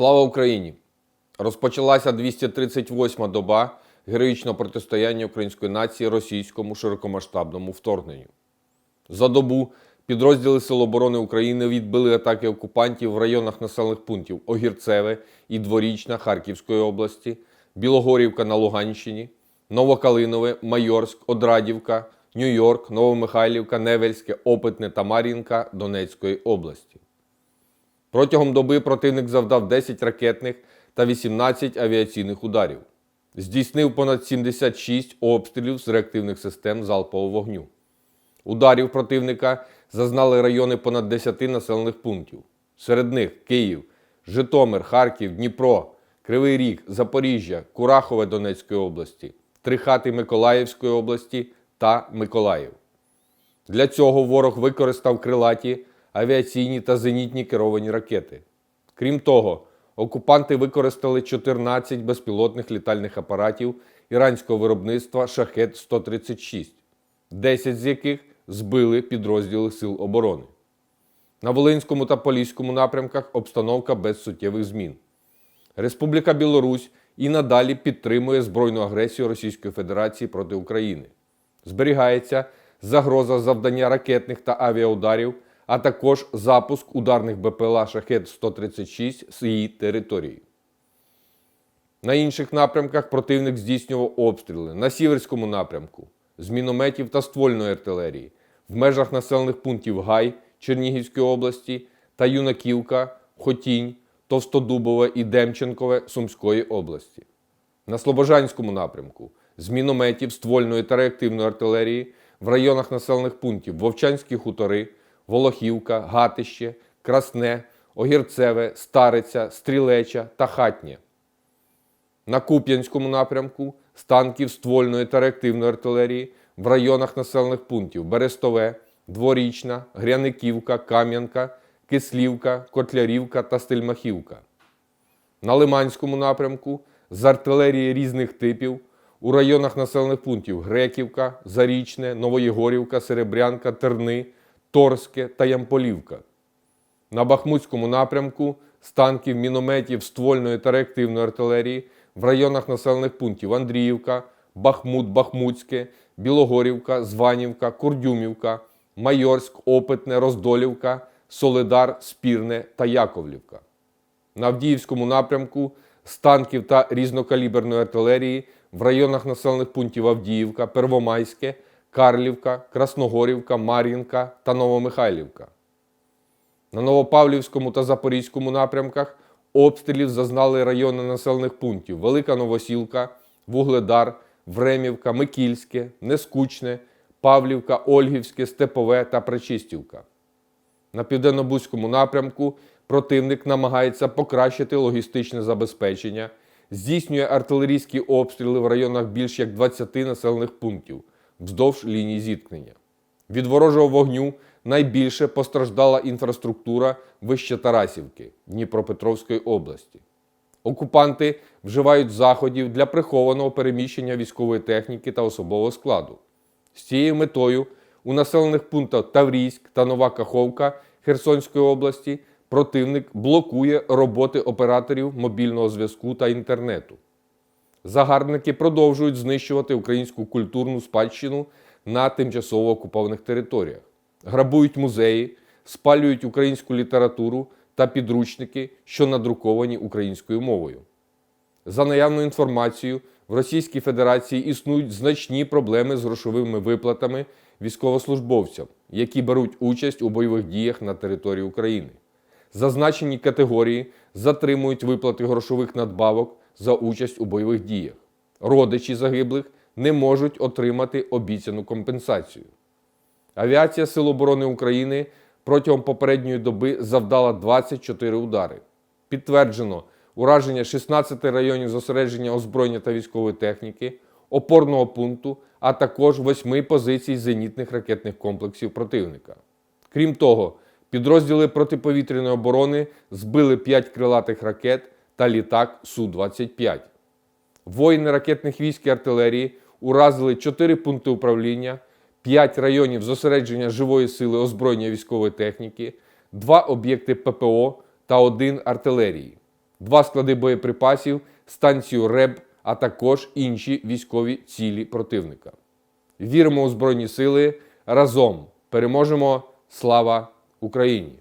Слава Україні! Розпочалася 238-ма доба героїчного протистояння української нації російському широкомасштабному вторгненню. За добу підрозділи Сил оборони України відбили атаки окупантів в районах населених пунктів Огірцеве і Дворічна Харківської області, Білогорівка на Луганщині, Новокалинове, Майорськ, Одрадівка, Нью-Йорк, Новомихайлівка, Невельське, Опитне та Мар'їнка Донецької області. Протягом доби противник завдав 10 ракетних та 18 авіаційних ударів. Здійснив понад 76 обстрілів з реактивних систем залпового вогню. Ударів противника зазнали райони понад 10 населених пунктів. Серед них Київ, Житомир, Харків, Дніпро, Кривий Ріг, Запоріжжя, Курахове Донецької області, Трихати Миколаївської області та Миколаїв. Для цього ворог використав крилаті, авіаційні та зенітні керовані ракети. Крім того, окупанти використали 14 безпілотних літальних апаратів іранського виробництва Шахет 136, 10 з яких збили підрозділи Сил оборони. На Волинському та Поліському напрямках обстановка без суттєвих змін. Республіка Білорусь і надалі підтримує збройну агресію Російської Федерації проти України. Зберігається загроза завдання ракетних та авіаударів, а також запуск ударних БПЛА Шахет 136 з її території. На інших напрямках противник здійснював обстріли на Сіверському напрямку з мінометів та ствольної артилерії в межах населених пунктів Гай Чернігівської області та Юнаківка, Хотінь, Товстодубове і Демченкове Сумської області. На Слобожанському напрямку з мінометів, ствольної та реактивної артилерії в районах населених пунктів Вовчанські хутори, Волохівка, Гатище, Красне, Огірцеве, Стариця, Стрілеча та Хатнє. На Куп'янському напрямку з танків ствольної та реактивної артилерії в районах населених пунктів Берестове, Дворічна, Гряниківка, Кам'янка, Кислівка, Котлярівка та Стельмахівка. На Лиманському напрямку з артилерії різних типів у районах населених пунктів Греківка, Зарічне, Новоєгорівка, Серебрянка, Терни, Торське та Ямполівка. На Бахмутському напрямку з танків, мінометів, ствольної та реактивної артилерії в районах населених пунктів Андріївка, Бахмут, Бахмутське, Білогорівка, Званівка, Курдюмівка, Майорськ, Опитне, Роздолівка, Солидар, Спірне та Яковлівка. На Авдіївському напрямку з танків та різнокаліберної артилерії в районах населених пунктів Авдіївка, Первомайське, Карлівка, Красногорівка, Мар'їнка та Новомихайлівка. На Новопавлівському та Запорізькому напрямках обстрілів зазнали райони населених пунктів Велика Новосілка, Вугледар, Времівка, Микільське, Нескучне, Павлівка, Ольгівське, Степове та Пречистівка. На південно-бузькому напрямку противник намагається покращити логістичне забезпечення, здійснює артилерійські обстріли в районах більш як 20 населених пунктів вздовж лінії зіткнення. Від ворожого вогню найбільше постраждала інфраструктура вище Тарасівки Дніпропетровської області. Окупанти вживають заходів для прихованого переміщення військової техніки та особового складу. З цією метою у населених пунктах Таврійськ та Нова Каховка Херсонської області противник блокує роботи операторів мобільного зв'язку та інтернету. Загарбники продовжують знищувати українську культурну спадщину на тимчасово окупованих територіях, грабують музеї, спалюють українську літературу та підручники, що надруковані українською мовою. За наявною інформацією, в Російській Федерації існують значні проблеми з грошовими виплатами військовослужбовцям, які беруть участь у бойових діях на території України. Зазначені категорії затримують виплати грошових надбавок за участь у бойових діях. Родичі загиблих не можуть отримати обіцяну компенсацію. Авіація Сил оборони України протягом попередньої доби завдала 24 удари. Підтверджено ураження 16 районів зосередження озброєння та військової техніки, опорного пункту, а також 8 позицій зенітних ракетних комплексів противника. Крім того, підрозділи протиповітряної оборони збили 5 крилатих ракет та літак Су-25. Воїни ракетних військ і артилерії уразили 4 пункти управління, 5 районів зосередження живої сили озброєння військової техніки, 2 об'єкти ППО та 1 артилерії. два склади боєприпасів, станцію РЕБ, а також інші військові цілі противника. Віримо у Збройні Сили разом переможемо! Слава Україні!